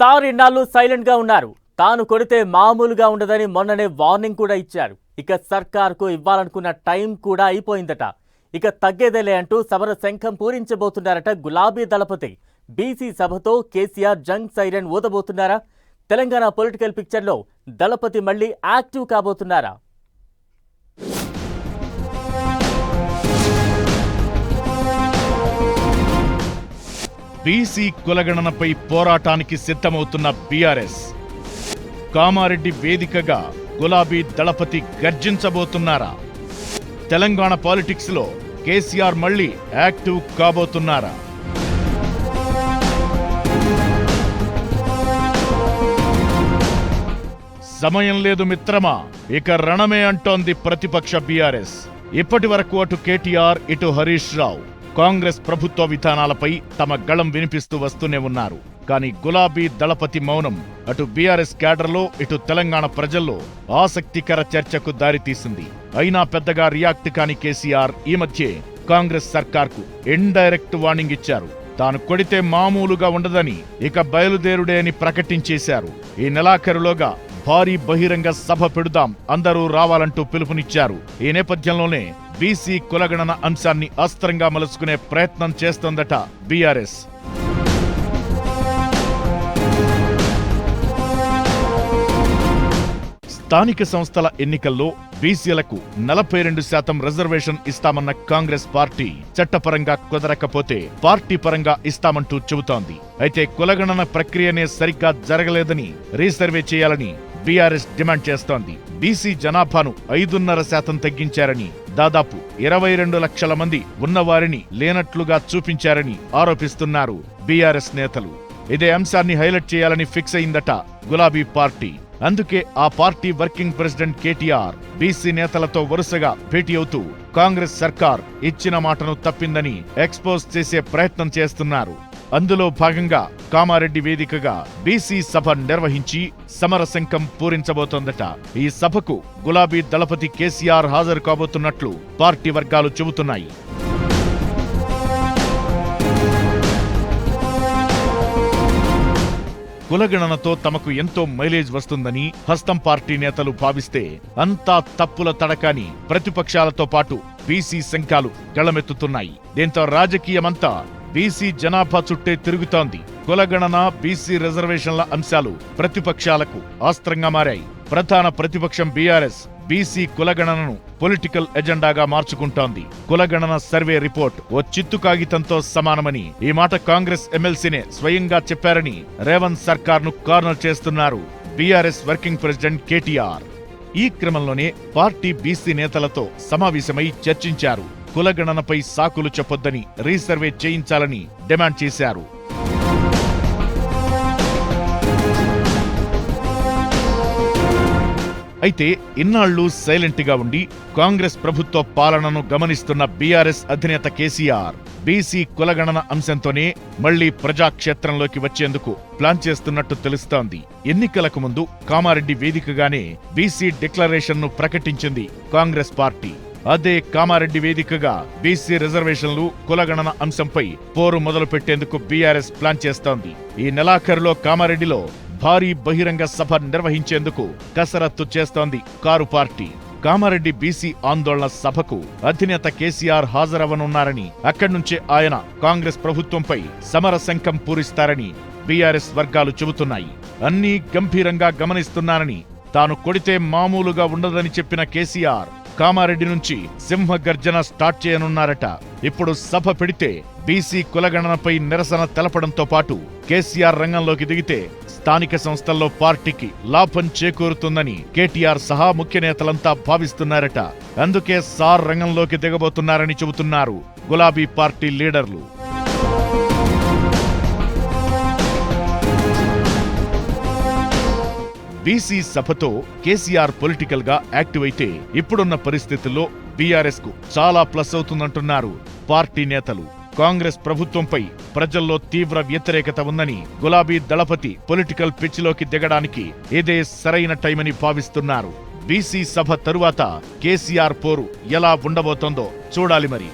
Sir ఇన్నాళ్ళు సైలెంట్గా ఉన్నారు. తాను కొడితే మామూలుగా ఉండదని మొన్ననే వార్నింగ్ కూడా ఇచ్చారు. ఇక సర్కార్కు ఇవ్వాలనుకున్న టైం కూడా అయిపోయిందట. ఇక తగ్గేదేలే అంటూ సమర శంఖం పూరించబోతున్నారట గులాబీ దళపతి. బీసీ సభతో కేసీఆర్ జంగ్ సైరన్ ఊదబోతున్నారా? తెలంగాణ పొలిటికల్ పిక్చర్లో దళపతి మళ్ళీ యాక్టివ్ కాబోతున్నారా? బీసీ కులగణనపై పోరాటానికి సిద్ధమవుతున్న బీఆర్ఎస్. కామారెడ్డి వేదికగా గులాబీ దళపతి గర్జించబోతున్నారా? తెలంగాణ పాలిటిక్స్లో కేసీఆర్ మళ్ళీ యాక్టివ్ కాబోతున్నారా? సమయం లేదు మిత్రమా ఇక రణమే అంటోంది ప్రతిపక్ష బీఆర్ఎస్. ఇప్పటి వరకు అటు కేటీఆర్ ఇటు హరీష్ రావు. కాంగ్రెస్ ప్రభుత్వ విధానాలపై తమ గళం వినిపిస్తూ వస్తూనే ఉన్నారు. కానీ గులాబీ దళపతి మౌనం అటు బీఆర్ఎస్ క్యాడర్లో ఇటు తెలంగాణ ప్రజల్లో ఆసక్తికర చర్చకు దారితీసింది. అయినా పెద్దగా రియాక్ట్ కాని కేసీఆర్ ఈ మధ్యే కాంగ్రెస్ సర్కార్కు ఇండైరెక్ట్ వార్నింగ్ ఇచ్చారు. తాను కొడితే మామూలుగా ఉండదని ఇక బయలుదేరుడే అని ప్రకటించేశారు. ఈ నెలాఖరులోగా భారీ బహిరంగ సభ పెడుదాం. అందరూ రావాలంటూ పిలుపునిచ్చారు. ఈ నేపథ్యంలోనే బీసీ కులగణన అంశాన్ని అస్త్రంగా మలుసుకునే ప్రయత్నం చేస్తోందట బీఆర్ఎస్. స్థానిక సంస్థల ఎన్నికల్లో బీసీలకు నలభై రెండు శాతం రిజర్వేషన్ ఇస్తామన్న కాంగ్రెస్ పార్టీ చట్టపరంగా కుదరకపోతే పార్టీ పరంగా ఇస్తామంటూ చెబుతోంది. అయితే కులగణన ప్రక్రియనే సరిగ్గా జరగలేదని రీసర్వే చేయాలని బీఆర్ఎస్ డిమాండ్ చేస్తోంది. బీసీ జనాభాను ఐదున్నర శాతం తగ్గించారని దాదాపు ఇరవై రెండు లక్షల మంది ఉన్నవారిని లేనట్లుగా చూపించారని ఆరోపిస్తున్నారు బీఆర్ఎస్ నేతలు. ఇదే అంశాన్ని హైలైట్ చేయాలని ఫిక్స్ అయిందట గులాబీ పార్టీ. అందుకే ఆ party working president KTR BC నేతలతో వరుసగా భేటీ అవుతూ కాంగ్రెస్ సర్కార్ ఇచ్చిన మాటను తప్పిందని ఎక్స్పోజ్ చేసే ప్రయత్నం చేస్తున్నారు. అందులో భాగంగా కామారెడ్డి వేదికగా బీసీ సభ నిర్వహించి సమరశంఖం పూరించబోతోందట. ఈ సభకు గులాబీ దళపతి కేసీఆర్ హాజరు కాబోతున్నట్లు పార్టీ వర్గాలు చెబుతున్నాయి. కులగణనతో తమకు ఎంతో మైలేజ్ వస్తుందని హస్తం పార్టీ నేతలు భావిస్తే అంతా తప్పుల తడకాని ప్రతిపక్షాలతో పాటు బీసీ శంఖాలు గళమెత్తుతున్నాయి. దీంతో రాజకీయమంతా బీసీ జనాభా చుట్టే తిరుగుతోంది. కులగణన బీసీ రిజర్వేషన్ల అంశాలు ప్రతిపక్షాలకు ఆస్త్రంగా మారాయి. ప్రధాన ప్రతిపక్షం బీఆర్ఎస్ బీసీ కులగణనను పొలిటికల్ ఎజెండాగా మార్చుకుంటోంది. కులగణన సర్వే రిపోర్ట్ ఓ చిత్తు కాగితంతో సమానమని ఈ మాట కాంగ్రెస్ ఎమ్మెల్సీనే స్వయంగా చెప్పారని రేవంత్ సర్కార్ను కార్నర్ చేస్తున్నారు బీఆర్ఎస్ వర్కింగ్ ప్రెసిడెంట్ కేటీఆర్. ఈ క్రమంలోనే పార్టీ బీసీ నేతలతో సమావేశమై చర్చించారు. కులగణనపై సాకులు చెప్పొద్దని రీసర్వే చేయించాలని డిమాండ్ చేశారు. అయితే ఇన్నాళ్ళు సైలెంట్గా ఉండి కాంగ్రెస్ ప్రభుత్వ పాలనను గమనిస్తున్న బీఆర్ఎస్ అధినేత కేసీఆర్ బీసీ కులగణన అంశంతోనే మళ్ళీ ప్రజాక్షేత్రంలోకి వచ్చేందుకు ప్లాన్ చేస్తున్నట్టు తెలుస్తోంది. ఎన్నికలకు ముందు కామారెడ్డి వేదికగానే బీసీ డిక్లరేషన్ను ప్రకటించింది కాంగ్రెస్ పార్టీ. అదే కామారెడ్డి వేదికగా బీసీ రిజర్వేషన్లు కులగణన అంశంపై పోరు మొదలు పెట్టేందుకు బీఆర్ఎస్ ప్లాన్ చేస్తోంది. ఈ నెలాఖరులో కామారెడ్డిలో భారీ బహిరంగ సభ నిర్వహించేందుకు కసరత్తు చేస్తోంది కారు పార్టీ. కామారెడ్డి బీసీ ఆందోళన సభకు అధినేత కేసీఆర్ హాజరవనున్నారని అక్కడి నుంచే ఆయన కాంగ్రెస్ ప్రభుత్వంపై సమర శంఖం పూరిస్తారని బీఆర్ఎస్ వర్గాలు చెబుతున్నాయి. అన్నీ గంభీరంగా గమనిస్తున్నారని తాను కొడితే మామూలుగా ఉండదని చెప్పిన కేసీఆర్ కామారెడ్డి నుంచి సింహ గర్జన స్టార్ట్ చేయనున్నారట. ఇప్పుడు సభ పెడితే బీసీ కులగణనపై నిరసన తెలపడంతో పాటు కేసీఆర్ రంగంలోకి దిగితే స్థానిక సంస్థల్లో పార్టీకి లాభం చేకూరుతుందని కేటీఆర్ సహా ముఖ్య నేతలంతా భావిస్తున్నారట. అందుకే సార్ రంగంలోకి దిగబోతున్నారని చెబుతున్నారు గులాబీ పార్టీ లీడర్లు. బీసీ సభతో కేసీఆర్ పొలిటికల్గా యాక్టివ్ అయితే ఇప్పుడున్న పరిస్థితుల్లో బీఆర్ఎస్కు చాలా ప్లస్ అవుతుందంటున్నారు పార్టీ నేతలు. కాంగ్రెస్ ప్రభుత్వంపై ప్రజల్లో తీవ్ర వ్యతిరేకత ఉందని గులాబీ దళపతి పొలిటికల్ పిచ్చిలోకి దిగడానికి ఇదే సరైన టైమని భావిస్తున్నారు. బీసీ సభ తరువాత కేసీఆర్ పోరు ఎలా ఉండబోతోందో చూడాలి మరి.